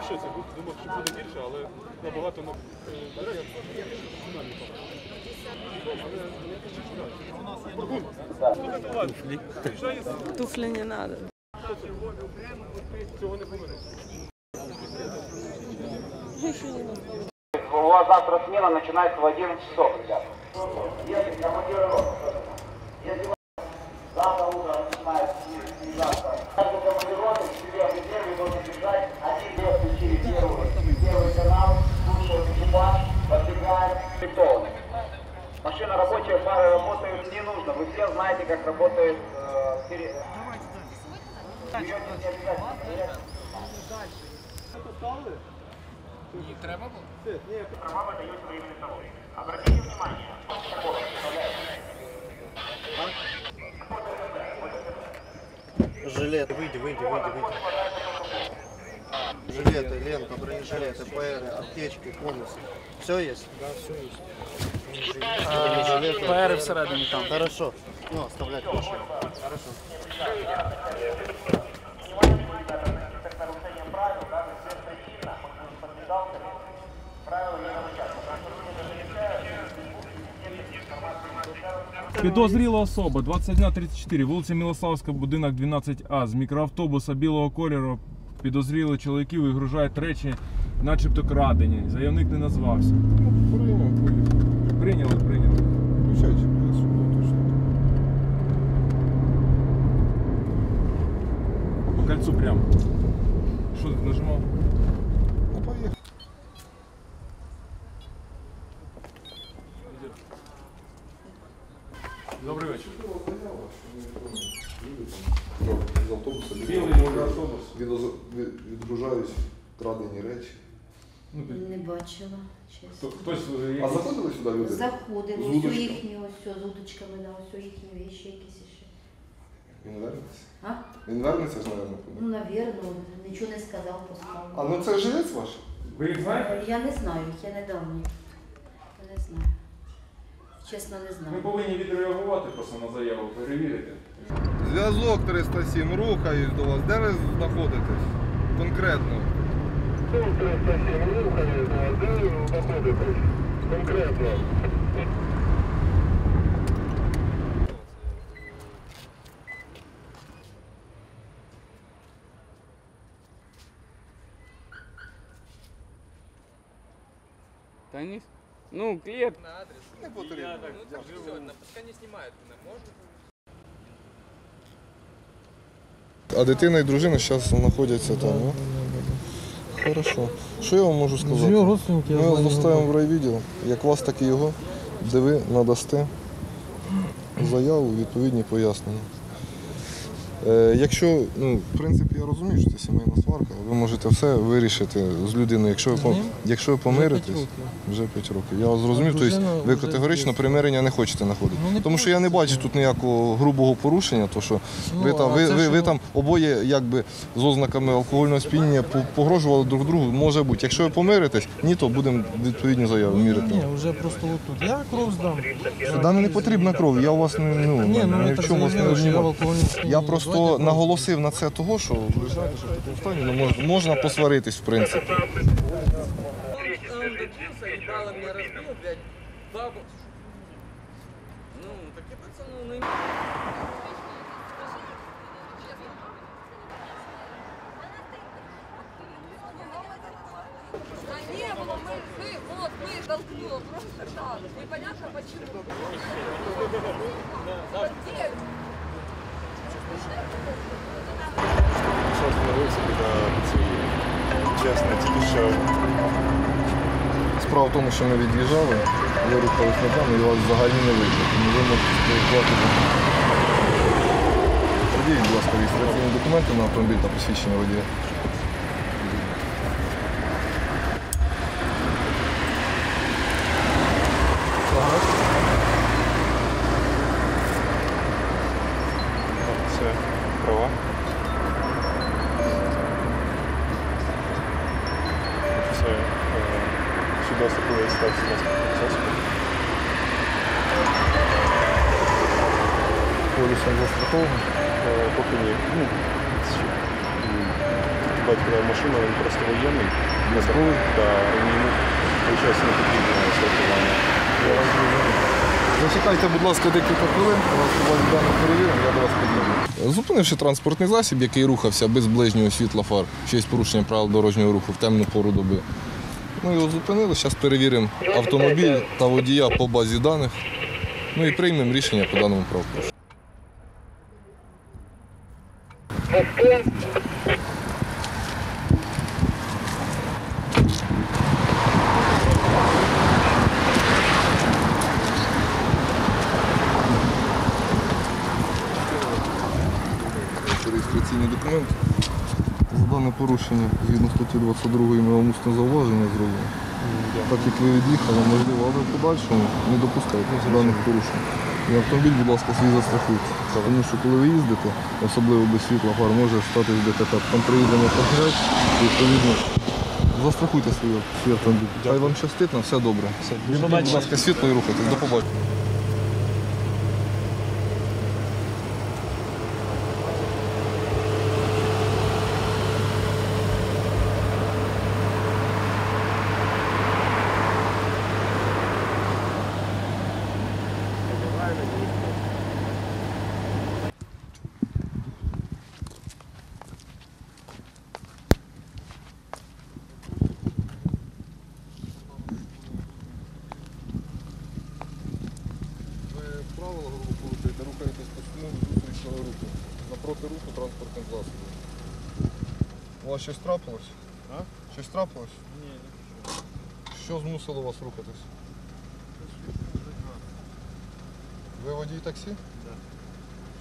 в шоці, був, думав, що буде більше, але набагато на фінальний. Туфлі. Не надо. Цього не повинно. У вас завтра смена начинается в 11 часов, ребят. Если командиры Права выдаются временной тобой. Обратите внимание, Жилет, выйди, выйди, выйди, выйди. Жилеты, лента, бронежилеты, ПР, аптечки, конусы. Все есть? Да, все есть. Жилеты. ПР всередині там. Хорошо. Ну, оставлять машину. Хорошо. Підозріла особа 21.34, вулиця Мілославська, будинок 12А. З мікроавтобуса білого кольору підозріли чоловіки вигружають речі, начебто крадені. Заявник не назвався. Прийняв, поїхав. Прийняли, прийняли. Точно. По кольцу прямо. Що ти нажимав? Ну, поїхав. Добрий вечір. З автобуса Білий відоз- від- відгружають крадені речі. Ну, Не бачила, чесно. Хтось е, А заходили сюди люди? Заходимо, З ось у удочками? їхні, ось о, з удочками, да, ось у їхні віші якісь ще. Він вернеться? А? Він вернеться ж, мабуть. Ну, навірно, нічого не сказав. А ну це жилець ваш? Ви їх знаєте? Я не знаю, їх, я недавно. Я не знаю. Чесно, не Ми повинні відреагувати просто на заяву, перевірити. Зв'язок 307, рухаюсь до вас. Де ви знаходитесь? Конкретно. Та ні. Ну, клієнт. Не потрібно. А дитина і дружина зараз знаходяться там, ну? Хорошо. Що я вам можу сказати? Його родственники, я Ми вас знаю, доставимо в райвідділ, як вас, так і його, де ви надасте заяву, відповідні пояснення. Е, якщо, ну, в принципі, я розумію, що це сімейна сварка, ви можете все вирішити з людиною. Якщо ви, якщо ви помиритесь, вже 5 років. Я вас зрозумів, тобто ви категорично примирення не хочете знаходити. Ну, не Тому що я не бачу тут ніякого грубого порушення, то що Ну, ви, там, ви, ви, ви ну- там обоє якби з ознаками алкогольного сп'яніння погрожували друг другу, може бути. Якщо ви помиритесь, ні, то будемо відповідні заяви мірити. Ні, вже просто отут. Я кров здам. Сюди не потрібна кров, я у вас не, ну, Ні, ну ні в чому вас не я просто наголосив на це того, що ви знаєте, що в такому стані ну, мож- можна посваритись, в. Ну, так. Непонятно почему. Вот где? Чесно, тільки що Справа в тому, що ми від'їжджали, я рухались на там і вас взагалі не видно. Тому ви можете спілкуватися. Подивіть, будь ласка, реєстраційні документи на автомобіль та посвідчення водія. це права. Це е, свідоцтво про реєстрацію транспортного засобу. Полісом застраховано. Е, Поки ні. Ну, батька машина, він просто воєнний. Не зброю, та йому виходить не потрібно сортування. Зачекайте, будь ласка, декілька хвилин, у вас даних перевіримо, я до вас підійду. Зупинивши транспортний засіб, який рухався без ближнього світла фар, ще й з правил дорожнього руху в темну пору доби. Ми його зупинили, зараз перевіримо автомобіль та водія по базі даних. Ну і приймемо рішення по даному правопорушенню. Реєстраційний документ. Дане порушення згідно статті 22 ми вам усне зауваження зробимо. Так як ви від'їхали, можливо, але в подальшому не допускайте даних порушень. І автомобіль, будь ласка, свій застрахуйте. Тому що коли ви їздите, особливо без світла фар, може статись ДТП. Там приїдемо пожежь, і відповідно застрахуйте свій автомобіль. Хай вам щастить, на все добре. Будь ласка, світло і рухайтесь. До побачення. Напроти руху транспортним засобом. У вас щось трапилось? А? Щось трапилось? Ні, Що змусило вас рухатись? Ви водій таксі? Так. Да.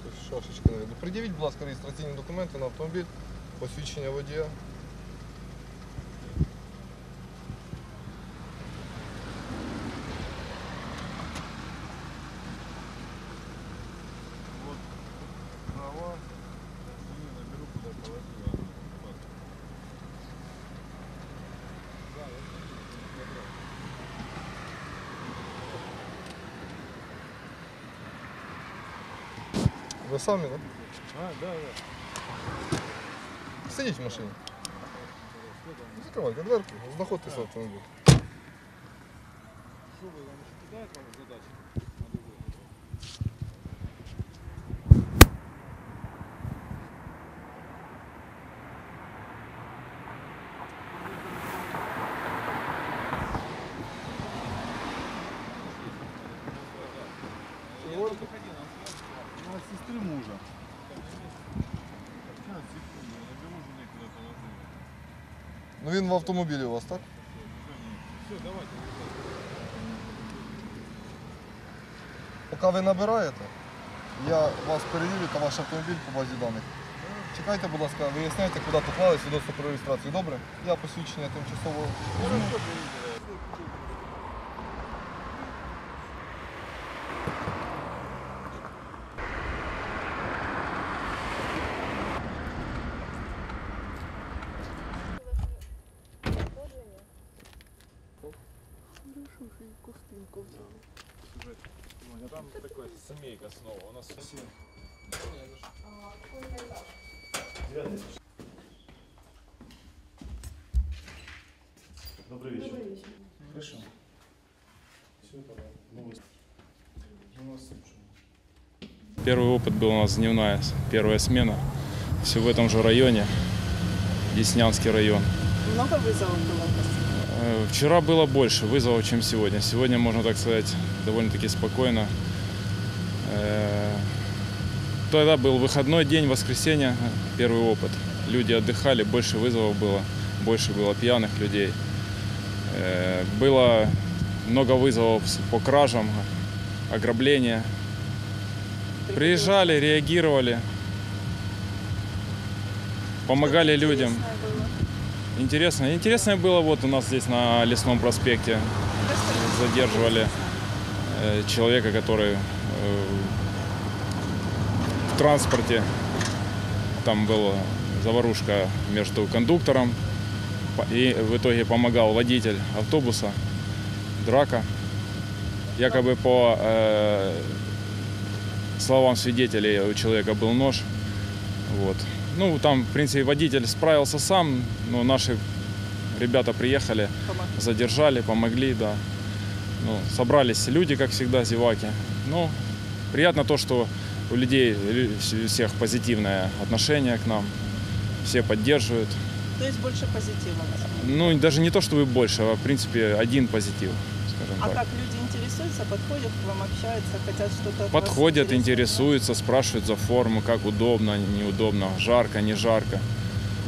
Щось шашечка навіть. Придивіть, будь ласка, реєстраційні документи на автомобіль, посвідчення водія. Ви самі, так? А, да, да. Сидіть в машині. Закривайте дверку, знаходьтеся в автомобілі. сестры Ну він в автомобілі у вас, так? Все, давайте. Поки ви набираєте, я вас перевірю та ваш автомобіль по базі даних. Чекайте, будь ласка, виясняйте, куди поклали свідоцтво про реєстрацію. Добре? Я посвідчення тимчасово. візьму. Там такая семейка снова. У нас Добрый вечер. Хорошо. Все, тогда. Новости. У нас Первый опыт был у нас дневная первая смена. Все в этом же районе, Деснянский район. Много вызовов было? Э, Вчера было больше вызовов, чем сегодня. Сегодня, можно так сказать, довольно-таки спокойно. Э, Тогда был выходной день, воскресенье, первый опыт. Люди отдыхали, больше вызовов было, больше было пьяных людей. Э, Было много вызовов по кражам, ограбления. Приезжали, реагировали, помогали людям. Интересно. Интересное было вот у нас здесь на Лесном проспекте. Задерживали э, человека, который э, в транспорте. Там была заварушка между кондуктором и в итоге помогал водитель автобуса. Драка. Якобы по э, словам свидетелей у человека был нож. Вот. Ну, там, в принципе, водитель справился сам, но наши ребята приехали, задержали, помогли, да. Ну, собрались люди, как всегда, зеваки. Ну, приятно то, что у людей лю- у всех позитивное отношение к нам, все поддерживают. То есть больше позитива. Ну, даже не то, чтобы больше, а, в принципе, один позитив, скажем А так. как люди интересуются, подходят к вам, общаются, хотят что-то Подходят, интересуются, спрашивают за форму, как удобно, неудобно, жарко, не жарко.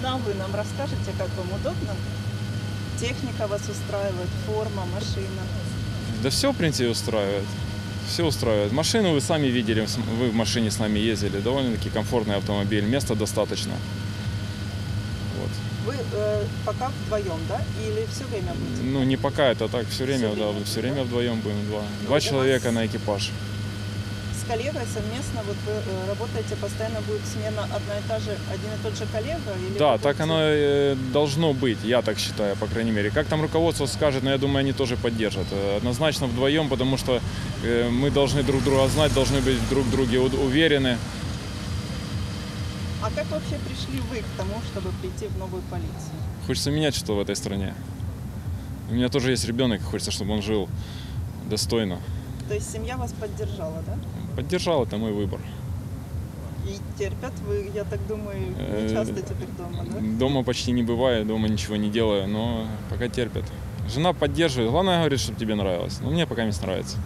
Ну, а вы нам расскажете, как вам удобно? Техника вас устраивает, форма, машина. Да все, в принципе, устраивает. Все устраивает. Машину вы сами видели, вы в машине с нами ездили. Довольно-таки комфортный автомобиль, места достаточно. Вы э, пока вдвоем, да? Или все время будете? Ну, не пока это так, все время, да, время, все да? время вдвоем будем, два. у Два человека на экипаж. С коллегой совместно вот вы э, работаете, постоянно будет смена одна и та же, один и тот же коллега? Или Да, так оно э, должно быть, я так считаю, по крайней мере. Как там руководство скажет, но я думаю, они тоже поддержат. Э, Однозначно вдвоем, потому что э, мы должны друг друга знать, должны быть друг в друге уверены. А как вообще пришли вы к тому, чтобы прийти в новую полицию? Хочется менять что в этой стране. У меня тоже есть ребенок, хочется, чтобы он жил достойно. То есть семья вас поддержала, да? Поддержал, это мой выбор. И терпят вы, я так думаю, не Э, часто теперь дома, да? Дома почти не бываю, дома ничего не делаю, но пока терпят. Жена поддерживает. Главное, говорит, чтобы тебе нравилось. Но мне пока не нравится.